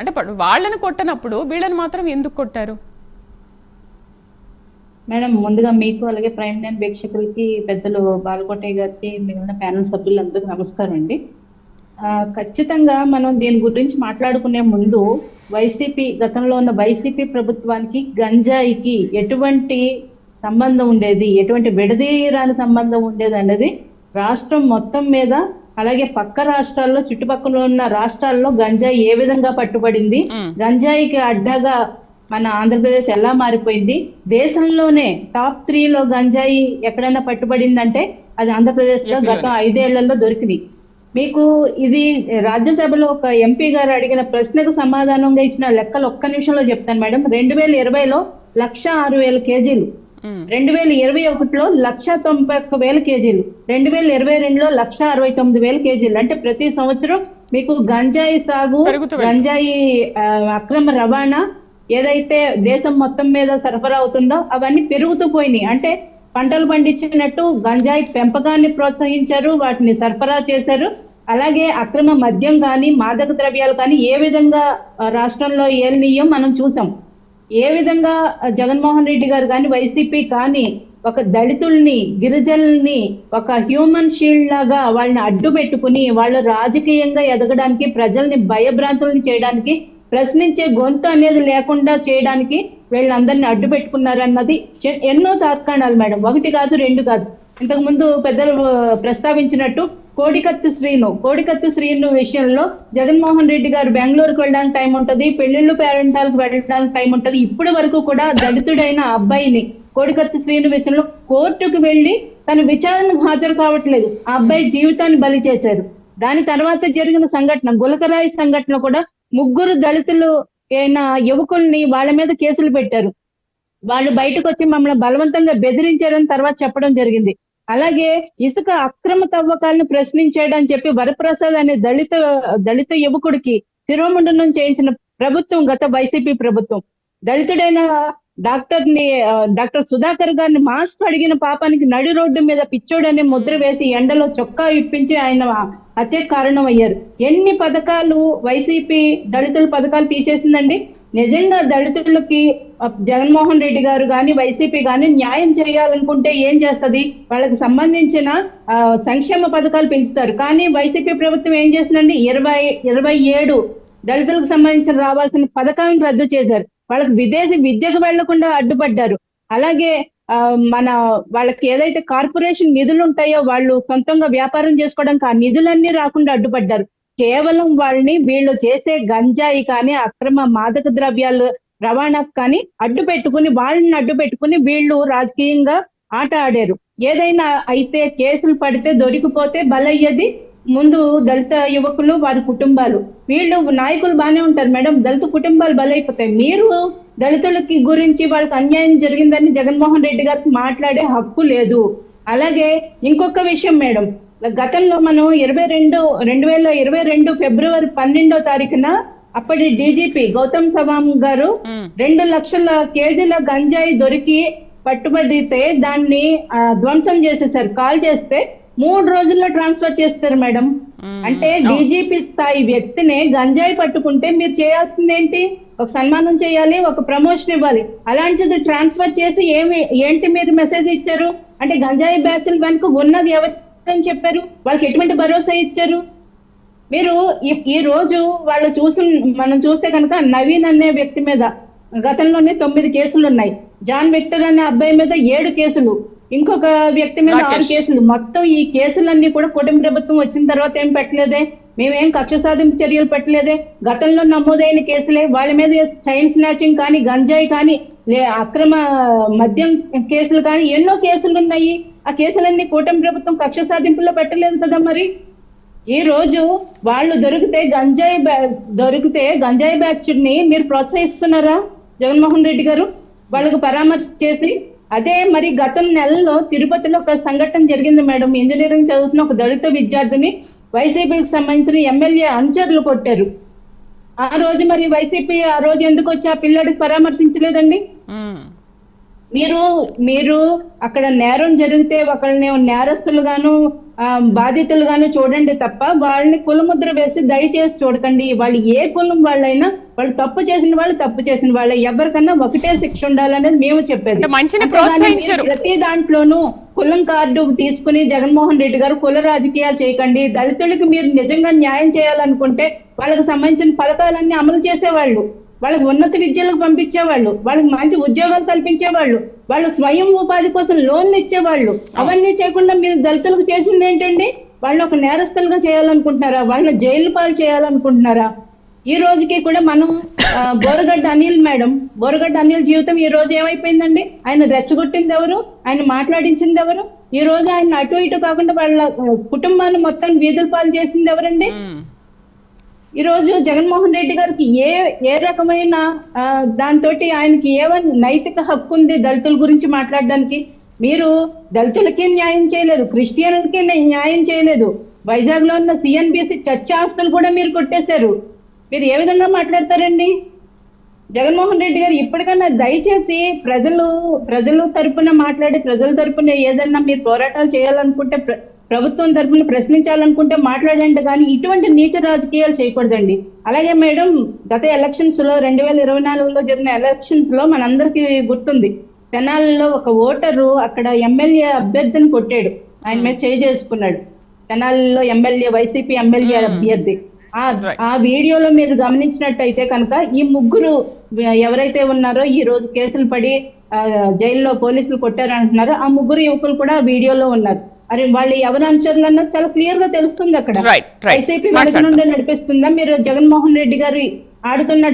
అంటే వాళ్ళని కొట్టనప్పుడు వీళ్ళని మాత్రం ఎందుకు కొట్టారు? మేడం ముందుగా మీకు అలాగే ప్రైమ్ నైన్ ప్రేక్షకులకి పెద్దలు బాలకోటయ్య గారికి మిగిలిన ప్యానల్ సభ్యులందరికీ నమస్కారం అండి. ఖచ్చితంగా మనం దీని గురించి మాట్లాడుకునే ముందు వైసీపీ గతంలో ఉన్న వైసీపీ ప్రభుత్వానికి గంజాయికి ఎటువంటి సంబంధం ఉండేది? ఎటువంటి విడదీయరాని సంబంధం ఉండేది అనేది రాష్ట్రం మొత్తం మీద అలాగే పక్క రాష్ట్రాల్లో చుట్టుపక్కల ఉన్న రాష్ట్రాల్లో గంజాయి ఏ విధంగా పట్టుబడింది. గంజాయికి అడ్డాగా మన ఆంధ్రప్రదేశ్ ఎలా మారిపోయింది దేశంలోనే టాప్ త్రీలో గంజాయి ఎక్కడైనా పట్టుబడిందంటే అది ఆంధ్రప్రదేశ్లో గత ఐదేళ్ళలో దొరికింది మీకు ఇది రాజ్యసభలో ఒక ఎంపీ గారు అడిగిన ప్రశ్నకు సమాధానంగా ఇచ్చిన లెక్కలు ఒక్క నిమిషంలో చెప్తాను మేడం రెండు వేల ఇరవైలో లక్ష ఆరు వేల కేజీలు. రెండు వేల ఇరవై ఒకటిలో లక్ష తొంభై ఒక్క వేల కేజీలు. రెండు వేల ఇరవై రెండులో లక్ష అరవై తొమ్మిది వేల కేజీలు. అంటే ప్రతి సంవత్సరం మీకు గంజాయి సాగు. గంజాయి అక్రమ రవాణా ఏదైతే దేశం మొత్తం మీద సరఫరా అవుతుందో అవన్నీ పెరుగుతూ పోయినాయి. అంటే పంటలు పండించినట్టు గంజాయి పెంపకాన్ని ప్రోత్సహించారు వాటిని సరఫరా చేశారు. అలాగే అక్రమ మద్యం కానీ మాదక ద్రవ్యాలు కానీ ఏ విధంగా రాష్ట్రంలో ఏలినీయం మనం చూసాం. ఏ విధంగా జగన్మోహన్ రెడ్డి గారు కానీ వైసీపీ కానీ ఒక దళితుల్ని గిరిజనుల్ని ఒక హ్యూమన్ షీల్డ్ లాగా వాళ్ళని అడ్డు పెట్టుకుని వాళ్ళు రాజకీయంగా ఎదగడానికి ప్రజల్ని భయభ్రాంతుల్ని చేయడానికి ప్రశ్నించే గొంతు అనేది లేకుండా చేయడానికి వీళ్ళందరినీ అడ్డు పెట్టుకున్నారన్నది అన్నది ఎన్నో తాత్కాణాలు మేడం. ఒకటి కాదు రెండు కాదు. ఇంతకు ముందు పెద్దలు ప్రస్తావించినట్టు కోడికత్తు శ్రీను. కోడికత్తు శ్రీను విషయంలో జగన్మోహన్ రెడ్డి గారు బెంగళూరుకు వెళ్ళడానికి టైం ఉంటది పెళ్ళిళ్ళు పేరెంటాలకు వెళ్ళడానికి టైం ఉంటది. ఇప్పటి వరకు కూడా దళితుడైన అబ్బాయిని కోడికత్తు శ్రీను విషయంలో కోర్టుకు వెళ్ళి తన విచారణకు హాజరు కావట్లేదు. ఆ అబ్బాయి జీవితాన్ని బలి చేశారు. దాని తర్వాత జరిగిన సంఘటన గులకరాయి సంఘటన కూడా ముగ్గురు దళితులు అయిన యువకుల్ని వాళ్ళ మీద కేసులు పెట్టారు. వాళ్ళు బయటకు వచ్చి మమ్మల్ని బలవంతంగా బెదిరించారని తర్వాత చెప్పడం జరిగింది. అలాగే ఇసుక అక్రమ తవ్వకాలను ప్రశ్నించాడని చెప్పి వరప్రసాద్ అనే దళిత దళిత యువకుడికి శిరోమండలం చేయించిన ప్రభుత్వం గత వైసీపీ ప్రభుత్వం. దళితుడైన డాక్టర్ని డాక్టర్ సుధాకర్ గారిని మాస్క్ అడిగిన పాపానికి నడి రోడ్డు మీద పిచ్చోడనే ముద్ర వేసి ఎండలో చొక్కా ఇప్పించి ఆయన హత్యకు కారణం అయ్యారు ఎన్ని పథకాలు వైసీపీ దళితుల పథకాలు తీసేసిందండి? నిజంగా దళితులకి జగన్మోహన్ రెడ్డి గారు కానీ వైసీపీ కానీ న్యాయం చేయాలనుకుంటే ఏం చేస్తది? వాళ్ళకి సంబంధించిన ఆ, సంక్షేమ పథకాలు పెంచుతారు. కానీ వైసీపీ ప్రభుత్వం ఏం చేస్తుందండి? ఇరవై ఇరవై ఏడు దళితులకు సంబంధించిన రావాల్సిన పథకాలను రద్దు చేశారు. వాళ్ళకి విదేశీ విద్యకు వెళ్ళకుండా అడ్డుపడ్డారు. అలాగే ఆ, మన వాళ్ళకి ఏదైతే కార్పొరేషన్ నిధులు ఉంటాయో వాళ్ళు సొంతంగా వ్యాపారం చేసుకోవడానికి ఆ నిధులన్నీ రాకుండా అడ్డుపడ్డారు. కేవలం వాళ్ళని వీళ్ళు చేసే గంజాయి కానీ అక్రమ మాదక ద్రవ్యాలు రవాణాకు కానీ అడ్డు పెట్టుకుని వాళ్ళని అడ్డు పెట్టుకుని వీళ్ళు రాజకీయంగా ఆట ఆడారు. ఏదైనా అయితే కేసులు పడితే దొరికిపోతే బలయ్యేది ముందు దళిత యువకులు వారి కుటుంబాలు. వీళ్ళు నాయకులు బాగానే ఉంటారు మేడం. దళిత కుటుంబాలు బలైపోతాయి. మీరు దళితులకి గురించి వాళ్ళకి అన్యాయం జరిగిందని జగన్మోహన్ రెడ్డి గారికి మాట్లాడే హక్కు లేదు. అలాగే ఇంకొక విషయం మేడం. గతంలో మనం ఇరవై రెండు రెండు వేల ఇరవై రెండు ఫిబ్రవరి పన్నెండో తారీఖున అప్పటి డీజీపీ గౌతమ్ సవాంగ్ గారు. రెండు లక్షల కేజీల గంజాయి దొరికి పట్టుబడితే దాన్ని ధ్వంసం చేసేసారు. కాల్ చేస్తే మూడు రోజుల్లో ట్రాన్స్ఫర్ చేస్తారు మేడం. అంటే డీజీపీ స్థాయి వ్యక్తినే గంజాయి పట్టుకుంటే మీరు చేయాల్సింది ఏంటి ఒక సన్మానం చేయాలి ఒక ప్రమోషన్ ఇవ్వాలి. అలాంటిది ట్రాన్స్ఫర్ చేసి ఏమి ఏంటి మీరు మెసేజ్ ఇచ్చారు? అంటే గంజాయి బ్యాచ్ల వెనుక ఉన్నది ఎవరని చెప్పారు. వాళ్ళకి ఎటువంటి భరోసా ఇచ్చారు? మీరు ఈ- రోజు వాళ్ళు చూసి మనం చూస్తే కనుక నవీన్ అనే వ్యక్తి మీద గతంలోనే తొమ్మిది కేసులు ఉన్నాయి. జాన్ విక్టర్ అనే అబ్బాయి మీద ఏడు కేసులు. ఇంకొక వ్యక్తి మీద ఆరు. కేసులు. మొత్తం ఈ కేసులన్నీ కూడా కుటుంబ ప్రభుత్వం వచ్చిన తర్వాత ఏం పెట్టలేదే? మేమేం కక్ష సాధింపు చర్యలు పెట్టలేదే? గతంలో నమోదైన కేసులే వాళ్ళ మీద చైన్ స్నాచింగ్ కానీ గంజాయి కానీ లే అక్రమ మద్యం కేసులు కానీ ఎన్నో కేసులు ఉన్నాయి. ఆ కేసులన్నీ కూటమి ప్రభుత్వం కక్ష సాధింపులో పెట్టలేదు కదా మరి? ఈ రోజు వాళ్ళు దొరికితే గంజాయి దొరికితే గంజాయి బ్యాచ్ని మీరు ప్రోత్సహిస్తున్నారా జగన్మోహన్ రెడ్డి గారు? వాళ్ళకు పరామర్శ చేసి అదే మరి గత నెలలో తిరుపతిలో ఒక సంఘటన జరిగింది మేడం. ఇంజనీరింగ్ చదువుతున్న ఒక దళిత విద్యార్థిని వైసీపీకి సంబంధించిన ఎమ్మెల్యే అనుచరులు కొట్టారు. ఆ రోజు మరి వైసీపీ ఆ రోజు ఎందుకు వచ్చి ఆ పిల్లడికి పరామర్శించలేదండి? మీరు మీరు అక్కడ నేరం జరిగితే ఒకళ్ళని నేరస్తులుగాను ఆ, బాధితులుగాను చూడండి తప్ప వాళ్ళని కులముద్ర వేసి దయచేసి చూడకండి. వాళ్ళు ఏ కులం వాళ్ళైనా వాళ్ళు తప్పు చేసిన వాళ్ళు తప్పు చేసిన వాళ్ళే. ఎవరికన్నా ఒకటే శిక్ష ఉండాలనేది మేము చెప్పేది. ప్రతి దాంట్లోనూ కులం కార్డు తీసుకుని జగన్మోహన్ రెడ్డి గారు కుల రాజకీయాలు చేయకండి. దళితులకు మీరు నిజంగా న్యాయం చేయాలనుకుంటే వాళ్ళకి సంబంధించిన పథకాలన్నీ అమలు చేసేవాళ్ళు. వాళ్ళకి ఉన్నత విద్యలకు పంపించేవాళ్ళు వాళ్ళకి మంచి ఉద్యోగాలు కల్పించేవాళ్ళు వాళ్ళు స్వయం ఉపాధి కోసం లోన్లు ఇచ్చేవాళ్ళు. అవన్నీ చేయకుండా మీరు దళితులకు చేసింది ఏంటండి? వాళ్ళు ఒక నేరస్తులుగా చేయాలనుకుంటున్నారా? వాళ్ళని జైలు పాలు చేయాలనుకుంటున్నారా? ఈ రోజుకి కూడా మనం బోరగడ్డ అనిల్ మేడం బోరగడ్డ అనిల్ జీవితం ఈ రోజు ఏమైపోయిందండి? ఆయన రెచ్చగొట్టింది ఎవరు? ఆయన మాట్లాడించింది ఎవరు? ఈ రోజు ఆయన అటు ఇటు కాకుండా వాళ్ళ కుటుంబాన్ని మొత్తం వీధుల పాలు చేసింది ఎవరండి? ఈరోజు ఈ రోజు జగన్మోహన్ రెడ్డి గారికి ఏ ఏ రకమైన దాంతో ఆయనకి ఏమైనా నైతిక హక్కు ఉంది దళితుల గురించి మాట్లాడడానికి? మీరు దళితులకి న్యాయం చేయలేదు క్రిస్టియన్లకి న్యాయం చేయలేదు. వైజాగ్లో ఉన్న సిఎన్బిసి చర్చ ఆస్తులు కూడా మీరు కొట్టేశారు. మీరు ఏ విధంగా మాట్లాడతారండి? జగన్మోహన్ రెడ్డి గారు ఇప్పటికన్నా దయచేసి ప్రజలు ప్రజలు తరపున మాట్లాడి ప్రజల తరపున ఏదన్నా మీరు పోరాటాలు చేయాలనుకుంటే ప్ర- ప్రభుత్వం తరపున ప్రశ్నించాలనుకుంటే మాట్లాడండి కానీ ఇటువంటి నీచ రాజకీయాలు చేయకూడదండి. అలాగే మేడం గత ఎలక్షన్స్లో రెండు వేల ఇరవై నాలుగులో జరిగిన ఎలక్షన్స్లో మనందరికీ గుర్తుంది. తెనాలిలో ఒక ఓటరు అక్కడ ఎమ్మెల్యే అభ్యర్థిని కొట్టాడు. ఆయన మీద చేయి చేసుకున్నాడు. తెనాలిలో ఎమ్మెల్యే వైసీపీ ఎమ్మెల్యే అభ్యర్థి. ఆ వీడియోలో మీరు గమనించినట్టయితే కనుక ఈ ముగ్గురు ఎవరైతే ఉన్నారో ఈ రోజు కేసులు పడి జైల్లో పోలీసులు కొట్టారంటున్నారో ఆ ముగ్గురు యువకులు కూడా ఆ వీడియోలో ఉన్నారు. అరే వాళ్ళు ఎవరు అనుచరులు అన్నది చాలా క్లియర్గా తెలుస్తుంది అక్కడ. వైసీపీ వెనక. నుండే నడిపిస్తుందా మీరు జగన్మోహన్ రెడ్డి గారి ఆడుతున్న